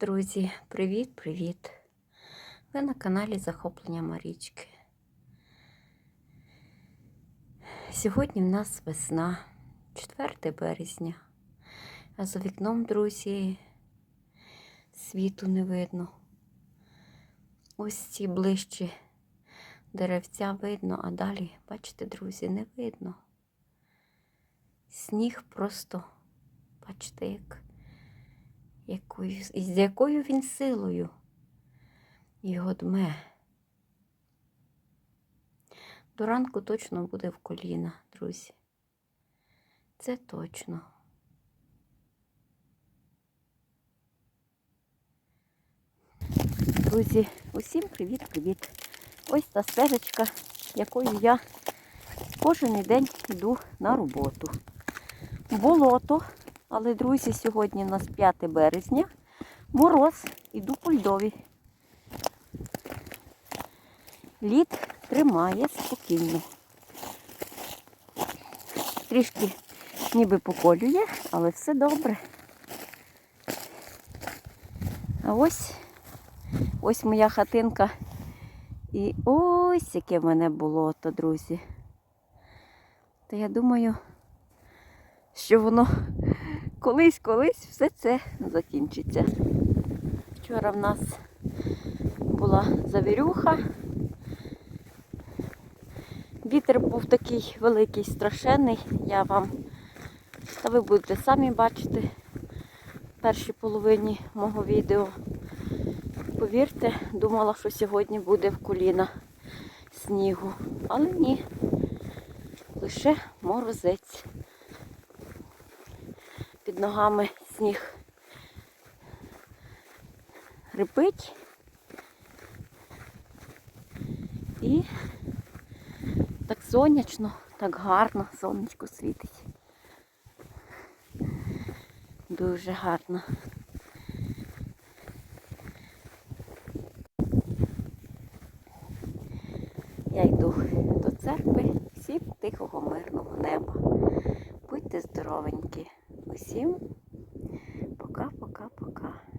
Друзі, привіт-привіт! Ви на каналі Захоплення Марічки. Сьогодні в нас весна, 4 березня, а за вікном, друзі, світу не видно. Ось ці ближчі деревця видно, а далі, бачите, друзі, не видно. Сніг просто, бачите, як якою, з якою він силою його дме. До ранку точно буде в коліна, друзі. Це точно. Друзі, усім привіт-привіт! Ось та стежечка, якою я кожен день йду на роботу. Болото. Але, друзі, сьогодні у нас 5 березня, мороз, іду по льдові. Лід тримає спокійно. Трішки ніби поколює, але все добре. А ось ось моя хатинка. І ось яке в мене болото, друзі. Та я думаю, що воно колись-колись все це закінчиться. Вчора в нас була завірюха. Вітер був такий великий, страшенний. Я вам, та ви будете самі бачити в першій половині мого відео. Повірте, думала, що сьогодні буде в коліна снігу. Але ні, лише морозець під ногами сніг рипить і так сонячно, так гарно сонечко світить. Дуже гарно. Я йду до церкви, всім тихого, мирного неба. Будьте здоровенькі. Усім пока-пока-пока.